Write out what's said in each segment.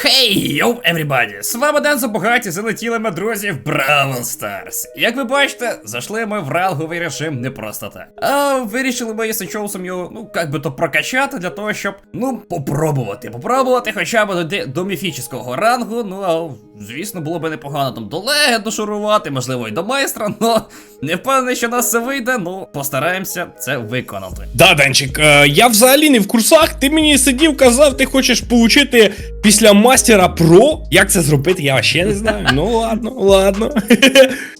Хей, йоу, everybody! З вами Ден Забогаті, залетіли ми друзі в Бравл Старс. Як ви бачите, зайшли ми в ранговий режим не просто так. А вирішили ми, якщо чоусом його, ну, як би то прокачати для того, щоб, ну, попробувати. Попробувати хоча б дойти до міфічного рангу. Ну, а звісно, було б непогано там до леги дошурувати, можливо, і до майстра, но не впевнений, що нас це вийде, ну постараємося це виконати. Да, Данчик, е, я взагалі не в курсах. Ти мені сидів, казав, ти хочеш получити після мастера про. Як це зробити, я ще не знаю. Ну ладно, ладно.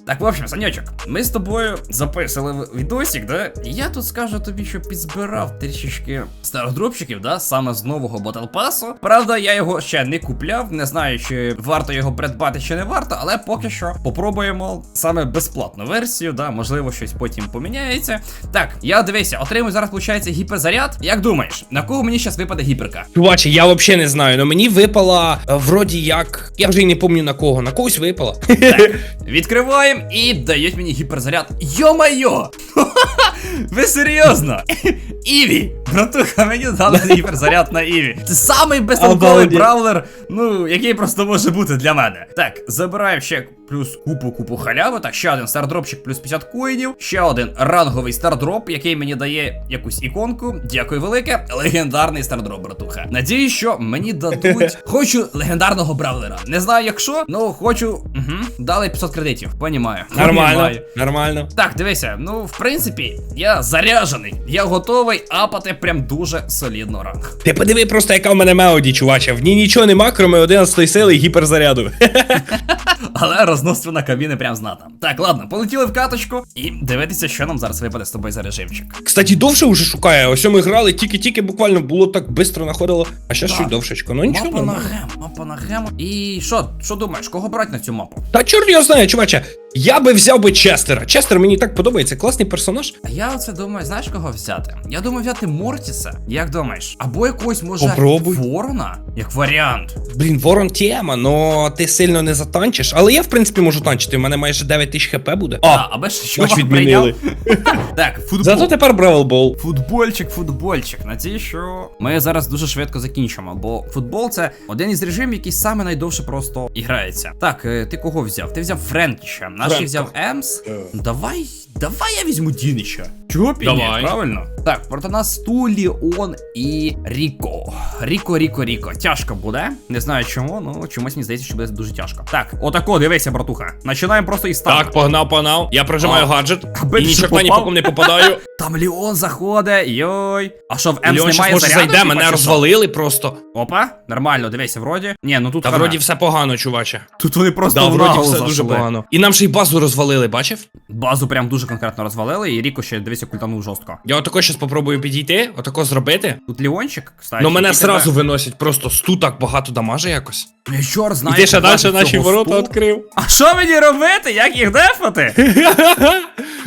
Так, в общем, Санечок, ми з тобою записали відосик, да? Я тут скажу тобі, що підзбирав трішечки стародропчиків, да, саме з нового Pass. Правда, я його ще не купляв, не знаю, чи варто його придбати, чи не варто, але поки що попробуємо саме безплатну версію, да, можливо, щось потім поміняється. Так, я дивися, отримую зараз, виходить, гіперзаряд. Як думаєш, на кого мені зараз випаде гіперка? Чуваче, я взагалі не знаю, але мені випала е, вроді як. Я вже й не пам'ятаю на кого, на когось випала. Відкриваємо і дають мені гіперзаряд. Йо-майо! Ви серйозно? Іві! Братуха, мені дали гіперзаряд на Іві. Це самий безтолковий бравлер, ну, який просто може бути для мене. Так, забираємо ще плюс купу купу халяви. Так, ще один стардропчик плюс 50 коїнів. Ще один ранговий стардроп, який мені дає якусь іконку. Дякую велике. Легендарний стардроп, братуха. Надіюсь, що мені дадуть. Хочу легендарного бравлера. Не знаю якщо, ну хочу. Угу. Дали 500 кредитів. Понімаю. Нормально, Понімаю. нормально. Так, дивися, ну в принципі, я заряжений. Я готовий апати прям дуже солідно ранг. Ти подиви просто, яка в мене мелоді, чуваче. В ній нічого нема, крім 11 сили і гіперзаряду. Але розносство кабіни прям знатна. Так, ладно, полетіли в каточку і дивитися, що нам зараз випаде з тобою за режимчик. Кстати, довше вже шукає. Ось ми грали, тільки-тільки буквально було так швидко знаходило. А ще щось довшечко. Ну нічого. Мапа на гем, мапа на гем. І що, що думаєш, кого брати на цю мапу? Та чорт його знає, чуваче. Я би взяв би Честера. Честер мені так подобається, класний персонаж. А я оце думаю, знаєш кого взяти? Я думаю взяти Мортіса. Як думаєш? Або якогось може Попробуй. Ворона? Як варіант. Блін, ворон тема, но ти сильно не затанчиш. Але я, в принципі, можу танчити. У мене майже 9 тисяч хп буде. А, аби ж чувак відмінили. прийняв. Так, футбол. Зато тепер Бравл Бол. Футбольчик, футбольчик. Надію, що ми зараз дуже швидко закінчимо, бо футбол це один із режимів, який саме найдовше просто іграється. Так, е, ти кого взяв? Ти взяв Френкіша, наш взяв Емс. Е. Давай, давай я візьму Дінича. Чого підняв, Давай. правильно? Так, проти нас Туліон і Ріко. Ріко, Ріко, Ріко. Тяжко буде. Не знаю чому, ну чомусь мені здається, що буде дуже тяжко. Так, отако, дивися, братуха. Починаємо просто із старту. Так, погнав, погнав. Я прожимаю А. гаджет. Аби І ти ні ще ні попав. по кому не попадаю. Там Ліон заходить, йой. А що в Емс Леон щас немає може заряду? зайде, типа, мене чи що? розвалили просто. Опа, нормально, дивися, вроді. Ні, ну тут Та хана. вроді все погано, чуваче. Тут вони просто Да, в вроді наголо все дуже зайшли. погано. І нам ще й базу розвалили, бачив? Базу прям дуже конкретно розвалили, і Ріко ще дивися культанув жорстко. Я отако щас попробую підійти, отако зробити. Тут Ліончик, кстати. Ну мене сразу виносять просто сту так багато дамаже якось. Я чор знаю. Ти ще далі наші ворота відкрив. А що мені робити? Як їх дефати?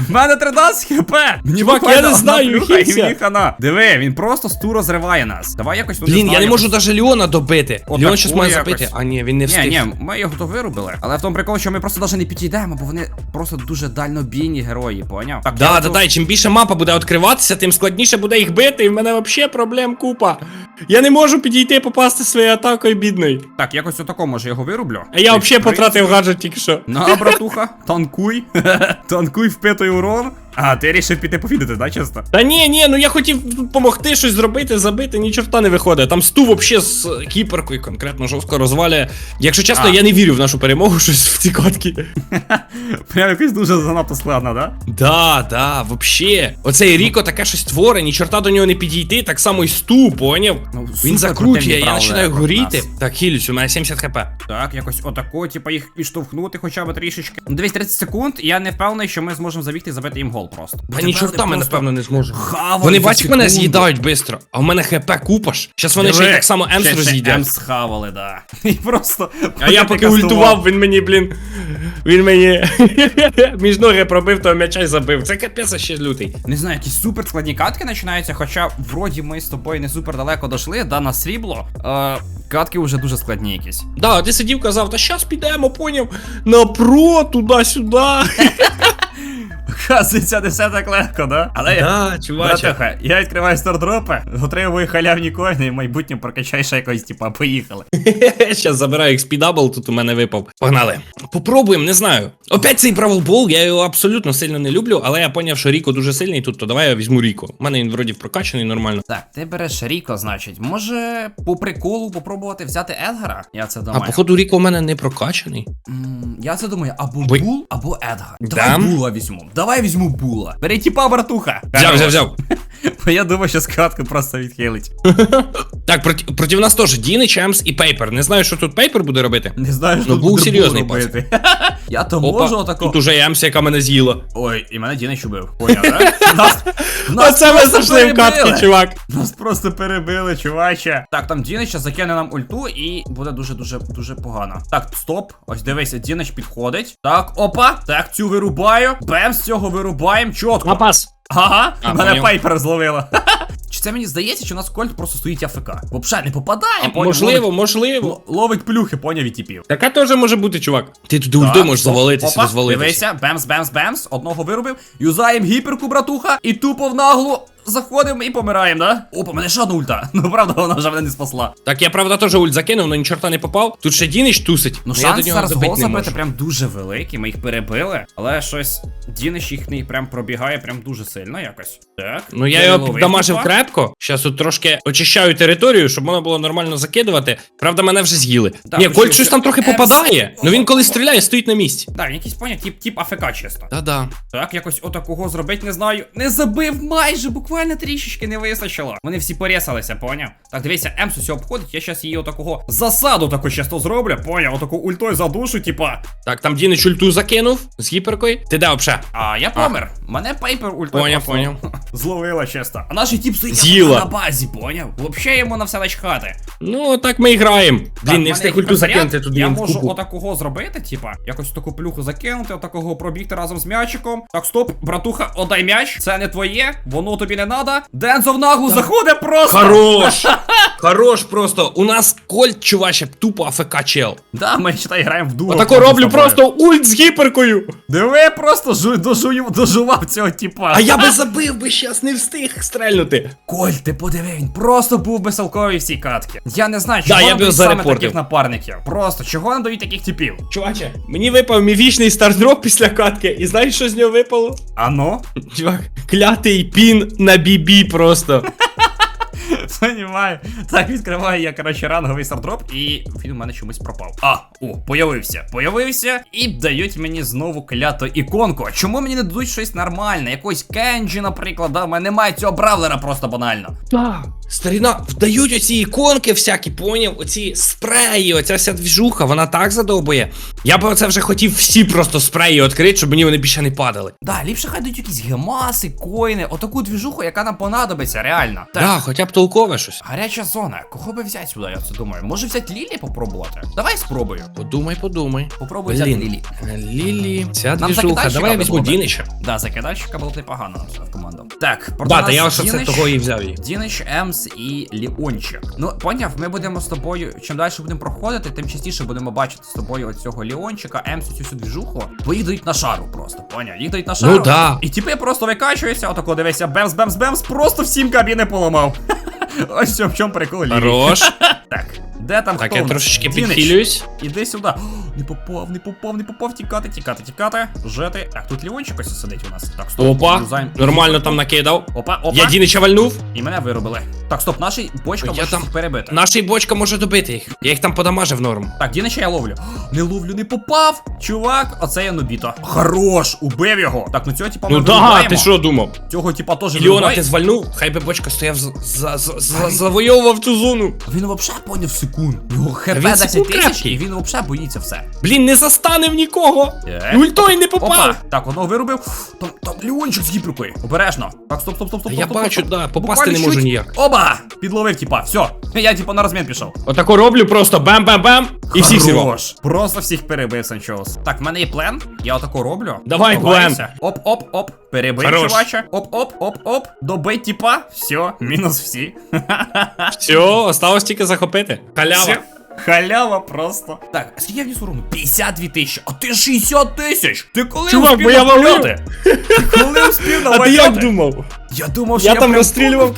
В мене 13 хп. Мені Чувак, я не знаю. Диви, він просто сту розриває нас. Давай якось Блін, я не можу навіть Леона добити. Леон щас має забити. А ні, він не Ні, встиг. ні, ми його то вирубили. Але в тому прикол, що ми просто навіть не підійдемо, бо вони просто дуже дальнобійні герої, поняв? Так, Да, да, да, і чим більше мапа буде відкриватися, тим складніше буде їх бити, і в мене взагалі проблем купа. Я не можу підійти попасти своєю атакою бідний. Так, якось отако може його вирублю. А я взагалі потратив гаджет тільки що. На, братуха, танкуй. танкуй впитий урон. А, ти рішив піти пофідити, да, чесно? Та ні, ні, ну я хотів допомогти щось зробити, забити, ні чорта не виходить. Там сту взагалі з кіперкою конкретно жорстко розвалює. Якщо чесно, А. я не вірю в нашу перемогу щось в ці катки. Прям якось дуже занадто складно, да? Да, да, вообще. Оцей Ріко таке щось творить, ні чорта до нього не підійти, так само і сту, поняв? Ну, Він супер закручує, противні я починаю проти горіти. нас. Так, хілюсь, у мене 70 хп. Так, якось отако, типа їх підштовхнути хоча б трішечки. Ну, дивись, 30 секунд, і я не впевнений, що ми зможемо забігти і забити їм гол просто. Та ні чорта напевно, не. Хавають Вони бачиш, мене з'їдають швидко, а в мене хп купаш. Щас вони ще й так само Емс роз'їдять. Емс схавали, да. І просто. А я поки ультував, він мені, блін. Він мені між ноги пробив, того м'яча й забив. Це капець а ще лютий. Не знаю, якісь супер складні катки починаються, хоча вроді ми з тобою не супер далеко дошли, да, на срібло. Е, катки вже дуже складні якісь. Да, ти сидів, казав, та щас підемо, поняв. На про, туди-сюди. Оказується, не все так легко, да? Але я. Да, чуваче. Я відкриваю стардропи, отримую халявні коїни і в майбутньому прокачаю ще якось, типа, поїхали. Щас забираю XP Double, тут у мене випав. Погнали. Попробуємо, не знаю. Опять цей Бравл Бол, я його абсолютно сильно не люблю, але я поняв, що Ріко дуже сильний тут, то давай я візьму Ріко. У мене він вроді прокачаний нормально. Так, ти береш Ріко, значить. Може по приколу попробувати взяти Едгара? Я це А походу Ріко у мене не прокачаний. М, Я це думаю, або Бо- Бул, або Едгар. Давай Була візьму. Давай візьму Була. Бери тіпа, братуха. Взяв, взяв, взяв. Бо я думаю, що скатку просто відхилить. Так, проти, проти нас теж Діни, Чемс і Пейпер. Не знаю, що тут Пейпер буде робити. Не знаю, що Ну, тут був буде серйозний робити. Я то Опа, можу отако. тут уже ямся, яка мене з'їла. Ой, і мене Дінич убив. Поняв, так? Нас, нас Оце ми просто зайшли в катки, чувак. Нас просто перебили, чуваче. Так, там Дінич закине нам ульту і буде дуже дуже погано. Так, стоп. Ось дивися, Дінич підходить. Так, опа. Так, цю вирубаю. Бем, з цього вирубаємо. чітко. Напас. Ага, А, мене пайпер зловила. Чи це мені здається, що у нас кольт просто стоїть АФК? Вообще не попадає, поняв? Можливо, Ловить, можливо. ловить плюхи, поняв і типів. Така теж може бути, чувак. Ти туди ульти можеш опа, розвалитись. Дивися, бемс, бемс, бемс. Одного вирубив. Юзаєм гіперку, братуха, і тупо в наглу заходимо і помираємо, да? Опа, мене ще одна ульта. Ну правда, вона вже мене не спасла. Так, я правда теж ульт закинув, але ні чорта не попав. Тут ще Дінич тусить. Ну, я до шанс нього зараз забити гол не забити можу. прям дуже великий, ми їх перебили, але щось Дінич їхній прям пробігає прям дуже сильно якось. Так. Ну я його переловив, типа. крепко. Зараз тут трошки очищаю територію, щоб можна було нормально закидувати. Правда, мене вже з'їли. Так, Ні, Кольт що- щось там трохи попадає. Ну він коли стріляє, стоїть на місці. Так, він якийсь поняв, тип, тип АФК чисто. Та-да. Так, якось отакого зробити не знаю. Не забив майже, буквально трішечки не вистачило. Вони всі порісалися, поняв? Так, дивися, Емс усе обходить, я щас її отакого засаду таку часто зроблю, поняв? Отаку ультою задушу, типа. Так, там Дінич ульту закинув з гіперкою. Ти де взагалі? А я помер. Мене пайпер ультою Поняв, просто поняв. Зловила чисто. А наш тип стоїть З'їла. на базі, поняв? Вообще йому на все начхати. Ну, так ми і граємо. Блін, не встиг ульту закинути туди. Я можу отакого зробити, типа, якось таку плюху закинути, отакого пробігти разом з м'ячиком. Так, стоп, братуха, отдай м'яч, це не твоє, воно тобі не надо. Дензо в наглу заходить просто. Хорош! Хорош просто. У нас Кольт, чуваче, тупо АФК чел. Да, ми считай граємо в дуо. Отако роблю просто ульт з гіперкою. Диви, просто жу, дожую, дожував цього типа. А я би забив би щас, не встиг стрельнути. Коль, ти подиви, він просто був безсалковий всі катки. Я не знаю, Да, я б саме таких напарників. Просто чого нам дають таких типів? Чуваче, мені випав міфічний стардроп після катки, і знаєш, що з нього випало? Ано? Чувак, клятий пін на бібі просто. Понімаю. Так, відкриваю я, коротше, ранговий стартроп, і він у мене чомусь пропав. А, о, появився. Появився, і дають мені знову кляту іконку. А чому мені не дадуть щось нормальне? Якось Кенджі, наприклад, да? У мене немає цього бравлера просто банально. Так. Старіна, вдають оці іконки всякі, поняв, оці спреї, оця вся двіжуха, вона так задовбує. Я б оце вже хотів всі просто спреї відкрити, щоб мені вони більше не падали. Да, ліпше хай дають якісь гемаси, коїни, отаку двіжуху, яка нам понадобиться, реально. Так. Так, хоча б толкове щось. Гаряча зона. Кого би взяти сюди, я це думаю. Може взяти Лілі попробувати? Давай спробую. Подумай, подумай. Попробуй взяти Лілі. Лілі, ця Нам двіжуха, давай я візьму. Дінича. Да, закидальщика було б непогано нам в команду. Так, проти Да, я ось це того і взяв її. Дінич, Емс і Ліончик. Ну, поняв, ми будемо з тобою, чим далі будемо проходити, тим частіше будемо бачити з тобою оцього Ліончика, Емсу, цю всю двіжуху, бо їх дають на шару просто, поняв? Їх дають на шару. Ну да. І типи просто викачуються, отако дивися, бемс, бемс, бемс, просто всім кабіни поламав. Ось в чому прикол. Хорош. Так, де там Так, хто? я трошечки підхилююсь. Іди сюди. Не попав, не попав, не попав, тікати, тікати, тікати. Жити. Так, тут Ліончик ось сидить у нас. Так, стоп. Опа, юзаємо. нормально там накидав. Опа, опа. Я Дінича вальнув. І мене виробили. Так, стоп, наша бочка Я може там- перебити. Наша бочка може добити їх. Я їх там подамажив норм. Так, Дінича я ловлю. Не ловлю, не попав. Чувак, оце я нубіто. Хорош, убив його. Так, ну цього типа ми Ну да, вирубаємо. ти що думав? Цього типа теж Ліона ти звальнув, хай би бочка стояв за, за, за, за, завойовував цю зону. Він вообще поняв секунд. Його хп він 10 секунд тисяч, крепкий. і він вообще боїться все. Блін, не застанив нікого. Е. Ультою не Опа! Так, одного вирубив. Там, там Леончик з гіперкою. Обережно. Так, стоп, стоп, стоп, стоп. Я стоп, бачу, стоп. да, попасти Буквально не можу чуть. ніяк. Оба! Підловив, типа, все. Я типа на розмін пішов. Отако роблю просто бам-бам-бам і всіх зірвав. Хорош. Просто всіх перебив Санчоус. Так, в мене є план. Я отако роблю. Давай, Ховаюся. Оп, оп, оп. Перебив, Хорош. чувача. Оп, оп, оп, оп. Добить, типа. Все, мінус всі. Все, осталось тільки захопити. Халява. Все. Халява просто. Так, скільки я вніс урону? 52 тисячі, а ти 60 тисяч! Ти коли Чувак, бо я валив. Ти коли успів А ти як думав? Я думав, що Я я там розстрілював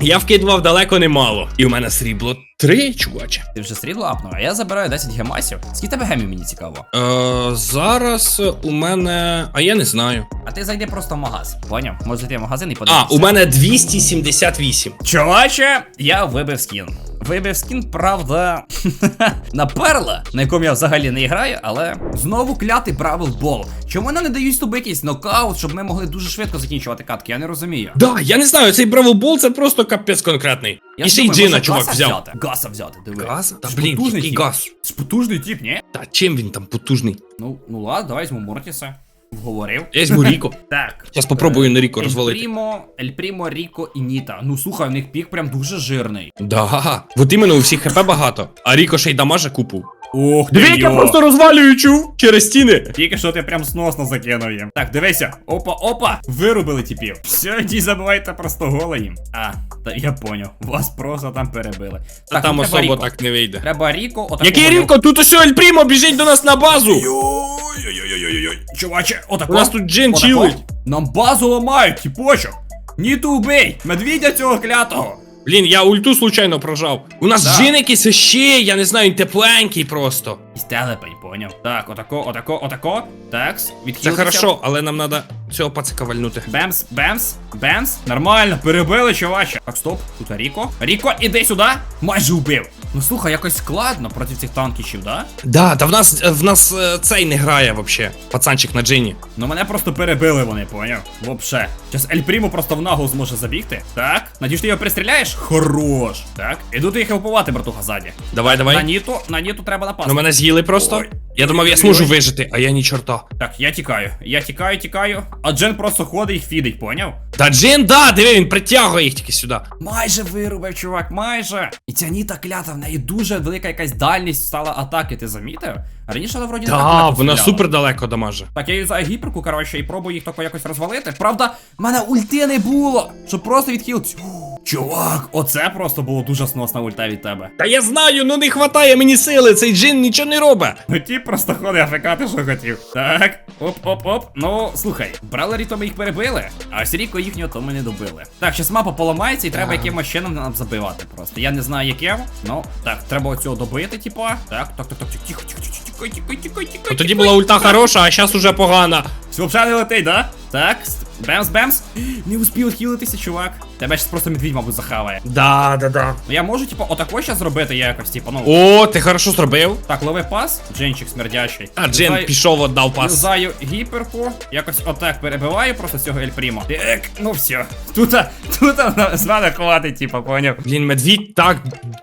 Я вкидував далеко немало. І у мене срібло три, чуваче. Ти вже срібло апнув, а я забираю 10 гемасів. Скільки тебе гемів мені цікаво? Е, зараз у мене. А я не знаю. А ти зайди просто в магаз. Поняв? Може зайти в магазин і А, у мене 278. Чуваче, я вибив скін. Вибив скін, правда, на перла, на якому я взагалі не граю, але знову клятий Бравл Бол. Чому нам не дають з тобою якийсь нокаут, щоб ми могли дуже швидко закінчувати катки? Я не розумію. Да, я не знаю, цей бравлбол це просто капець конкретний. Я і ще й думаю, джина, може, чувак, взяв. Взяти. Гаса взяти, диви. Газ? Та Це блін, потужний який тіп. газ? Це потужний тип, ні? Та чим він там потужний? Ну, ну ладно, давай візьму Мортіса. Вговорив. Я візьму Ріко. Так. Зараз попробую на Ріко Ель розвалити. Прімо, Ель Прімо, Ріко і Ніта. Ну слухай, у них пік прям дуже жирний. Да. От іменно у всіх хп багато, а Ріко ще й дамаже купу. Ох, як я просто розвалюю чув через стіни. Тільки що ти прям сносно закинув їм. Так, дивися. Опа, опа! Вирубили типів. Все, йдіть забивайте просто голе їм. А, та я поняв. Вас просто там перебили. Та там ну, треба особо Ріко. так не вийде. Треба Ріко, отакого. Який Ріко? Тут усе Ель Прімо біжить до нас на базу. Ой-ой-ой-ой-ой. Чуваче, отако. У нас тут джин отако. чилить. Нам базу ламають, тіпочок. Ніту убий! Медвідя цього клятого! Блін, я ульту случайно прожав. У нас Да. джин якийсь ще, я не знаю, він тепленький просто. І телепень, поняв. Так, отако, отако, отако. Такс, Це відхилитися. хорошо, але нам треба цього пацика вальнути. Бемс, бемс, бемс. Нормально, перебили, чуваче. Так, стоп, тут Ріко. Ріко, іди сюди. Майже убив. Ну слухай, якось складно проти цих танкічів, да? Да, та в нас в нас е, цей не грає вообще. Пацанчик на джині. Ну мене просто перебили вони, поняв? Вообще. Зараз Ель Прімо просто в ногу зможе забігти. Так, надіюсь, ти його пристріляєш? Хорош. Так, іду ти їх хелпувати, братуха, ззаді. Давай, давай. На. Ніту, на Ніту треба напасти. Ну мене з'їли просто. Ой. Я думав, я зможу вижити, а я ні чорта. Так, я тікаю. Я тікаю, тікаю. А Джен просто ходить і фідить, поняв? Та джин, да, диви, він притягує їх тільки сюди. Майже вирубив, чувак, майже. І ця ніта клята, в неї дуже велика якась дальність стала атаки, ти замітив? Раніше вона вроді не так Да, далеко вона стріляла. супер далеко дамаже. Так, я юзаю гіперку, коротше, і пробую їх тако якось розвалити. Правда, в мене ульти не було, щоб просто відхилитись. Чувак, оце просто було дуже сносна ульта від тебе. Та я знаю, ну не хватає мені сили, цей джин нічого не робить. Ну ті просто ходить АФК, ти що хотів. Так, оп-оп-оп. Ну, слухай, бралері то ми їх перебили, а ось Ріко їхнього то ми не добили. Так, щас мапа поламається і треба якимось чином нам забивати просто. Я не знаю яким. Ну, так, треба оцього добити, типа. Так, так, так, так, тихо, тихо, тихо, тихо, тихо, тихо, тихо. От тоді була ульта хороша, а зараз уже погана. Все, взагалі не летить, да? Так, бемс, бемс. Не успів хілитися, чувак. Тебе щас просто медвідь, мабуть, захаває. Да, да, да. Ну я можу, типа, отако щас зробити якось, типа, ну. О, ти хорошо зробив. Так, лови пас, джинчик смердячий. А джин Юзаю- пішов, отдав пас. Юзаю гіперку, якось отак перебиваю просто з цього Ель Прімо. Так, ну все. Тут, тут з мене хватить, типа, поняв. Блін, медвідь так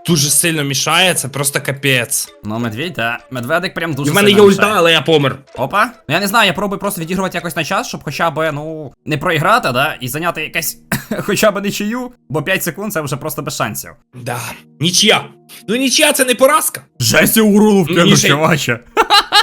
дуже сильно мішає, це просто капець. Ну, медведь, да. Медведик прям дуже в мене є ульта, але я помер. Опа. Ну я не знаю, я пробую просто відігрувати якось на час, щоб хоча б, ну, не проіграти, да, і зайняти якесь хоча б нічию, бо 5 секунд це вже просто без шансів. Да. Нічия. Ну нічия це не поразка. Жесть урону в Ну, ніж- чуваче.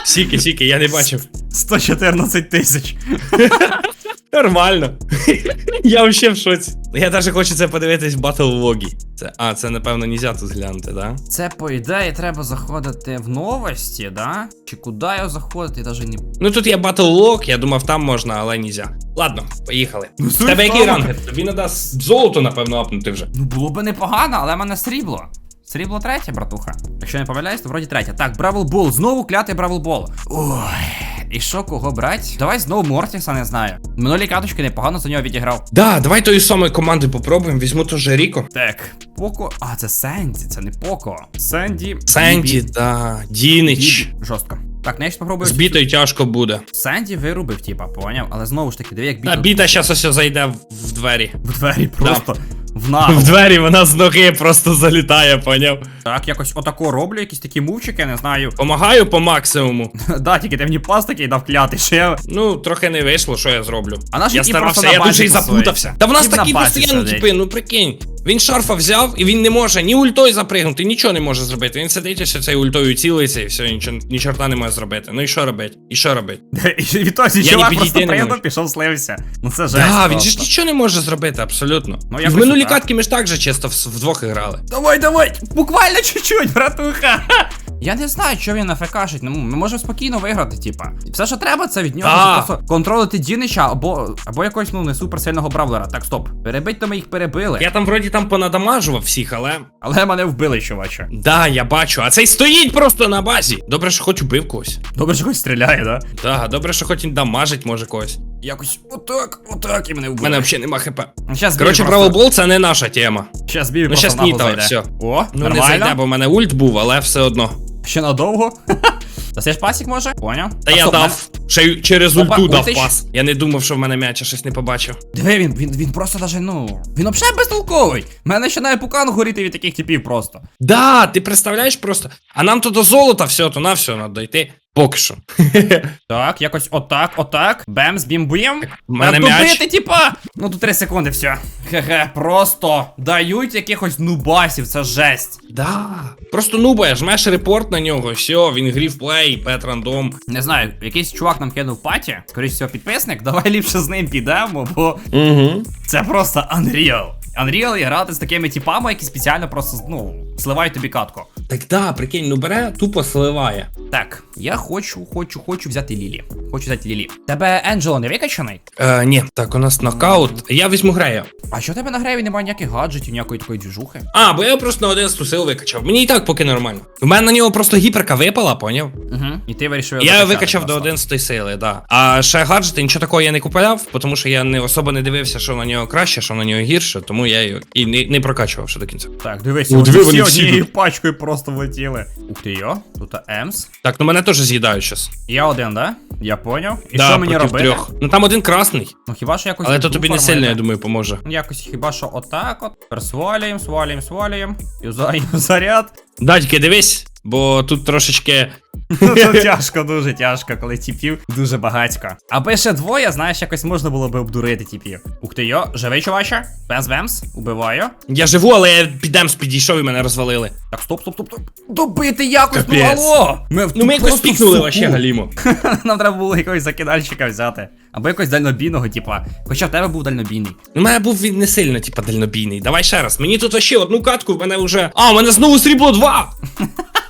Сіки, сіки, я не бачив. 114 тисяч. Нормально. я вообще в шоці. Я навіть хочу це подивитись в батл влогі. Це, а, це напевно нельзя тут глянути, да? Це по ідеї треба заходити в новості, да? Чи куди його заходити, я навіть не. Ну тут є батл лог, я думав там можна, але нельзя. Ладно, поїхали. Ну, В тебе який ранг? Тобі треба золото, напевно, апнути вже. Ну було би непогано, але в мене срібло. Срібло третє, братуха. Якщо не помиляюсь, то вроді третє. Так, Бравл Бол, знову клятий Бравл Бол. Ой. І що, кого брать? Давай знову Мортіса, не знаю. Минулі каточки непогано за нього відіграв. Да, давай тої самої команди попробуємо, візьму теж Ріко. Так, Поко. А, це Сенді, це не Поко. Сенді. Сенді, да, Дінич. Жорстко. Так, я спробую. З бітою тяжко буде. Сенді вирубив, типа, поняв. Але знову ж таки, диви, як Та біта біта зараз ось зайде в, двері. в двері просто в В нагу. двері вона з ноги просто залітає, поняв? Так, якось отако роблю, якісь такі мувчики, не знаю. Помагаю по максимуму. да, тільки ти мені пас такий дав клятий, що я. Ну, трохи не вийшло, що я зроблю. А наш я старався, я дуже і запутався. Та в нас такі базі постійно, типи, ну прикинь. Він шарфа взяв і він не може ні ультою запригнути, нічого не може зробити. Він сидить і ще цією ультою цілиться і все, нічого, ні чорта не може зробити. Ну і що робить? І що робить? І відтоді Я чувак не просто підійти не можу. пішов слився. Ну це жесть. Да, він же ж нічого не може зробити, абсолютно. Ну, в якось минулі так. катки ми ж так же чисто в- вдвох грали. Давай, давай! Буквально чуть-чуть, братуха! Я не знаю, що він нафекашить. Ну, ми можемо спокійно виграти, типа. Все, що треба, це від нього це просто контролити Дінича або, або якогось ну не суперсильного бравлера. Так, стоп. Перебить, то ми їх перебили. Я там вроді там понадамажував всіх, але. Але мене вбили, чуваче. Да, я бачу, а цей стоїть просто на базі. Добре, що хоч убив когось. Добре, що хтось стріляє, да? Да, добре, що хоч він дамажить може когось. Якось отак, отак і мене У мене взагалі нема хп. Щас Коротше. Бравл це не наша тема. Щас бій Ну, щас ні, та, все. О, Ну нормально. не зайде, бо в мене ульт був, але все одно. Ще надовго? Ж пасік може? Поняв? Та А я стоп, дав. Ще й через Опа, ульту дав пас. Я не думав, що в мене м'яча щось не побачив. Диви, він, він, він просто даже, ну. Він взагалі безтолковий. У Мене ще на пукан горіти від таких типів просто. Да, ти представляєш просто. А нам то до золота все, то на все надо йти. Поки що. Так, якось отак, отак. Бемс, бім-бім. Мене м'яч. добити, типа. Ну тут 3 секунди, все. Хе-хе, просто дають якихось нубасів, це жесть. Да. Просто нубає, жмеш репорт на нього, все, він грів плей, пет рандом. Не знаю, якийсь чувак нам кинув паті. Скоріше всього, підписник. Давай ліпше з ним підемо, бо Угу. це просто Unreal. Unreal і грати з такими типами, які спеціально просто, ну, сливають тобі катку. Так да, прикинь, ну бере, тупо сливає. Так, я хочу, хочу, хочу взяти Лілі. Хочу взяти Лілі. Тебе Енджело не викачаний? Е, ні, так, у нас нокаут. Я візьму грея. А що в тебе на греві немає ніяких гаджетів, ніякої такої двіжухи? А, бо я просто на один сил викачав. Мені і так поки нормально. У мене на нього просто гіперка випала, поняв? Угу. І ти вирішив Я викачав до просто. 11 сили, да. А ще гаджети, нічого такого я не купляв, тому що я не особо не дивився, що на нього краще, що на нього гірше, тому я його і не, не прокачував ще до кінця. Так, дивись, Ну, вони всі однією пачкою просто влетіли. Ух ти йо, тут Емс. Так, ну мене теж з'їдають щас. Я один, да? Я поняв. І да, що мені робити? трьох. Ну там один красний, Ну хіба що якось. але то тобі не сильно, я думаю, поможе. Ну, Якось хіба що отак от. Тепер свалюємо, свалюємо, свалюємо. Юзаємо заряд. Дадьки, дивись, бо тут трошечки. Ну, Тут тяжко, дуже тяжко, коли тіпів дуже багатько. Аби ще двоє, знаєш, якось можна було би обдурити тіпів. Ух ти йо, живий чуваче? Бемс бемс, убиваю. Я живу, але я підемс підійшов і мене розвалили. Так, стоп, стоп, стоп, стоп. Добити якось, ну Капець. алло! Ми, Ну ми якось пікнули вообще галімо. Нам треба було якогось закидальщика взяти. Або якогось дальнобійного, типа. Хоча в тебе був дальнобійний. У мене був він не сильно, типа, дальнобійний. Давай ще раз. Мені тут ще одну катку, в мене вже. А, у мене знову срібло 2!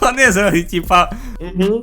Понизили, типа.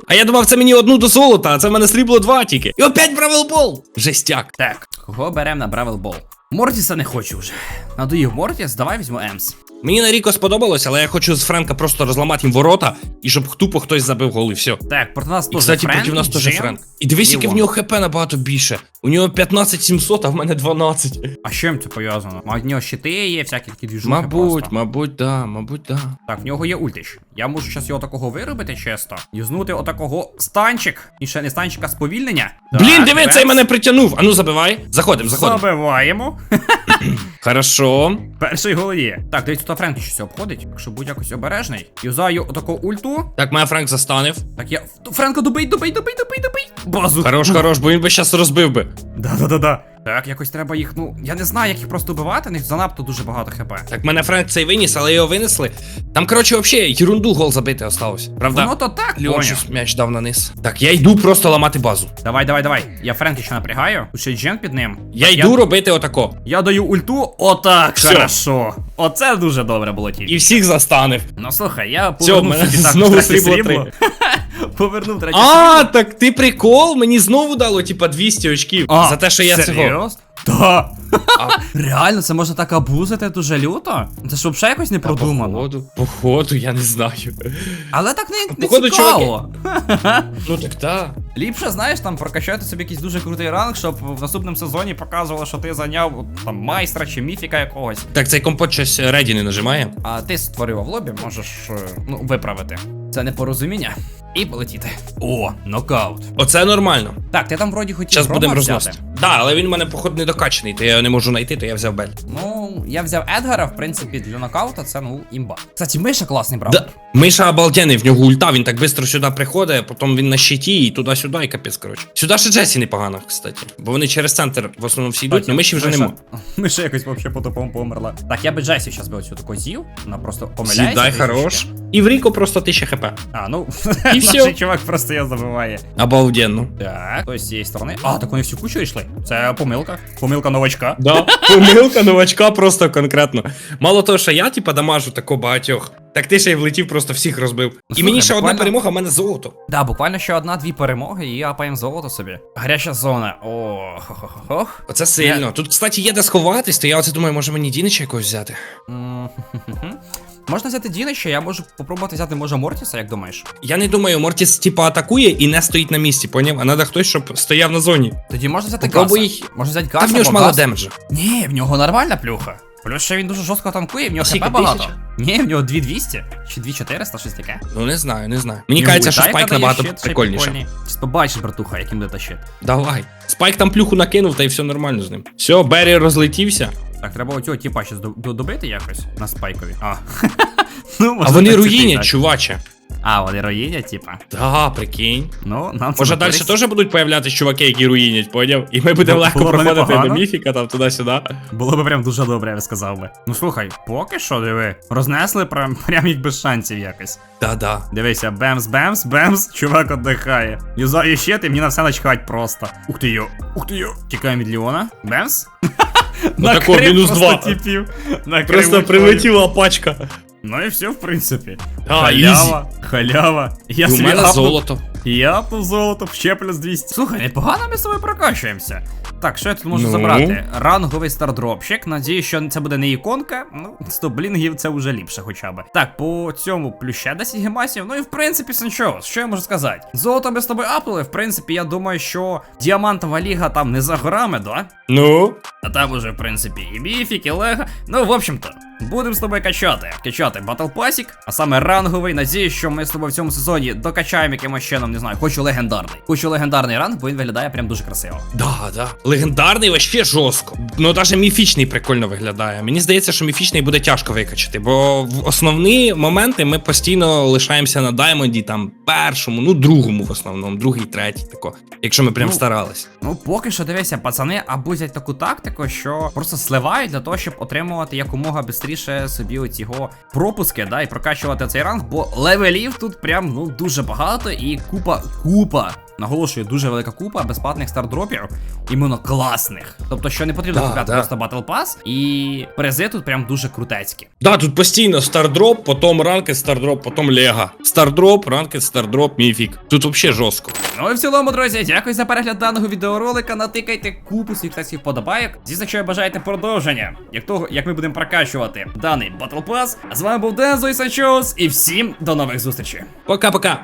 А я думав, це мені одну до золота, а це в мене срібло два тільки. І опять бравелбол! Жестяк. Так, кого беремо на Бравел Бол? Мортіса не хочу вже. Надоїв Мортіс, давай візьму Емс. Мені на Ріко сподобалось, але я хочу з Френка просто розламати їм ворота, і щоб тупо хтось забив гол, і все. Так, проти нас І, теж кстати, проти нас теж Джим. Френк. І дивись, яке в нього хп набагато більше. У нього 15 700, а в мене 12. А з чим це пов'язано? Мабуть, в нього щити є, всякі такі двіжухи Мабуть, просто. мабуть, да, мабуть, да. Так, в нього є ультич. Я можу зараз його такого виробити чисто. Юзнути отакого станчик. І ще не станчик, а сповільнення. Блін, диви, цей мене притягнув. Ану, забивай. Заходимо, заходимо. Забиваємо. Хорошо. Перший гол є. Так, дивіться, тут Френк щось обходить, якщо будь якось обережний. Юзаю отаку ульту. Так, мене Френк застанив. Так, я. Френко, добий, добий, добий, добий, добий. Базу. Хорош, хорош, бо він би щас розбив би. Да-да-да-да. Так, якось треба їх, ну, я не знаю, як їх просто убивати, в них занадто дуже багато хп. Так, мене Френк цей виніс, але його винесли. Там, коротше, вообще ерунду гол забити осталось. Правда? Воно то так, щось м'яч дав на низ. Так, я йду просто ламати базу. Давай, давай, давай. Я Френки ще напрягаю. Тут ще Джен під ним. Я Так, йду робити отако. Я даю ульту. Отак, Всьо. хорошо. Оце дуже добре було тільки. І всіх застанив. Ну слухай, я повернув мене собі так знову третє срібло срібло. Повернув третє А, срібло. так ти прикол, мені знову дало, типа, 200 очків. за те, що я цього. серйозно? Да. А, Реально, це можна так абузити дуже люто? Це ж взагалі якось не продумано. Походу, походу, я не знаю. Але так не, не Походу, цікаво. Ну так та. Ліпше, знаєш, там прокачати собі якийсь дуже крутий ранг, щоб в наступному сезоні показувало, що ти зайняв там майстра чи міфіка якогось. Так, цей компот щось реді не нажимає. А ти створив в лобі, можеш е, ну, виправити. Це непорозуміння. І полетіти. О, нокаут. Оце нормально. Так, ти там вроді хотів Зараз будемо розносити. Так, Да, але він у мене, походу, не докачаний, то я його не можу знайти, то я взяв бель. Ну, я взяв Едгара, в принципі, для нокаута це ну імба. Кстати, Миша класний брав. Да. Миша обалденний, в нього ульта, він так швидко сюди приходить, потім він на щиті і туди-сюди, і капець, коротше. Сюди ще Джесі непогано, кстати. Бо вони через центр в основному всі йдуть, але Миші вже нема. Миша якось вообще по тупому померла. Так, я би Джесі зараз би оцю таку з'їв, вона просто помиляється. Сідай, хорош. І в Ріко просто 1000 хп. А, ну, І всьо. чувак просто я забиває. Обалденно. Так, то з цієї сторони. А, так вони всю кучу йшли. Це помилка. Помилка новачка. Да, помилка новачка просто конкретно. Мало того, що я, типа, дамажу тако багатьох. Так ти ще й влетів, просто всіх розбив. і мені ще одна перемога, в мене золото. Да, буквально ще одна-дві перемоги і апаємо золото собі. Гаряча зона. О. Оце сильно. Тут, кстати, є де сховатись, то я оце думаю, може мені Дінича якогось взяти. М. Можна взяти Дінича, я можу попробувати взяти, може, Мортіса, як думаєш? Я не думаю, Мортіс, типа, атакує і не стоїть на місці, поняв? А треба хтось, щоб стояв на зоні. Тоді можна взяти Попробуй Гаса. Можна взяти Та Гаса, в нього ж бо мало Гас- демеджа. Ні, в нього нормальна плюха. Плюс ще він дуже жорстко танкує, в нього Скільки, хп багато. тисяча? Ні, в нього 2200 чи 2400, щось таке. Ну не знаю, не знаю. Мені кажеться, що спайк набагато прикольніше. Щас побачиш, братуха, яким буде щит. Давай. Спайк там плюху накинув, та й все нормально з ним. Все, Беррі розлетівся. Так, треба оцього типа щас до- до- добити якось на спайкові. А. ну, А можна вони так руїнять, чуваче. А, вони руїнять, типа. Да, прикинь. Ну, нам це Може на далі користь. теж будуть появлятися чуваки, які руїнять, поняв? І ми будемо Ну, легко було б проходити до непогано. міфіка, там туди-сюди. Було би прям дуже добре, я би сказав би. Ну слухай, поки що диви. Рознесли прям, прям їх без шансів якось. Да-да. Дивися, бемс, бемс, бемс, чувак отдихає. Щит, і мені на все начхать просто. Ух ти йо, ух ти йо. Тікаємо від Ліона. Бемс? Отако, Накрив мінус два. Накрив Просто ультою. прилетіла пачка. Ну і все, в принципі. А, халява, халява. Я І у мене апнув- золото. Я по золоту ще плюс 200. Слухай, непогано ми з собою прокачуємося. Так, що я тут можу Ну? забрати? Ранговий стардропчик. Надію, що це буде не іконка. Ну, 100 блінгів це вже ліпше хоча б. Так, по цьому плюс ще 10 гемасів. Ну і в принципі, Санчо, що я можу сказати? Золото ми з тобою апнули. В принципі, я думаю, що діамантова ліга там не за горами, да? Ну, А там уже, в принципі, і міфік, і лего. Ну, в общем-то, будемо з тобою качати. Качати Battle Passік, а саме ранговий. Надіюсь, що ми з тобою в цьому сезоні докачаємо якимось чином, не знаю, хочу легендарний. Хочу легендарний ранг, бо він виглядає прям дуже красиво. да, да. Легендарний вообще жорстко. Ну, навіть міфічний прикольно виглядає. Мені здається, що міфічний буде тяжко викачати, бо в основні моменти ми постійно лишаємося на Даймонді, там першому, ну другому в основному, другий, третій, тако. Якщо ми прям Ну, старались. Ну, поки що дивися, пацани абузять таку тактику, що просто сливають для того, щоб отримувати якомога швидше собі оцього пропуски, да, і прокачувати цей ранг, бо левелів тут прям ну дуже багато і купа, купа. Наголошую, дуже велика купа безплатних стардропів, іменно класних. Тобто, що не потрібно Да, купляти да. просто Battle Pass, і призи тут прям дуже крутецькі. Да, тут постійно стардроп, потім ранкет, стардроп, потім лего. Стардроп, ранкет, стардроп, міфік. Тут вообще жорстко. Ну і в цілому, друзі, дякую за перегляд даного відеоролика. Натикайте купу своїх таких вподобайок. Звісно, якщо ви бажаєте продовження, як того, як ми будемо прокачувати даний Battle Pass. А з вами був Дензо і Санчоус, і всім до нових зустрічей. Пока-пока.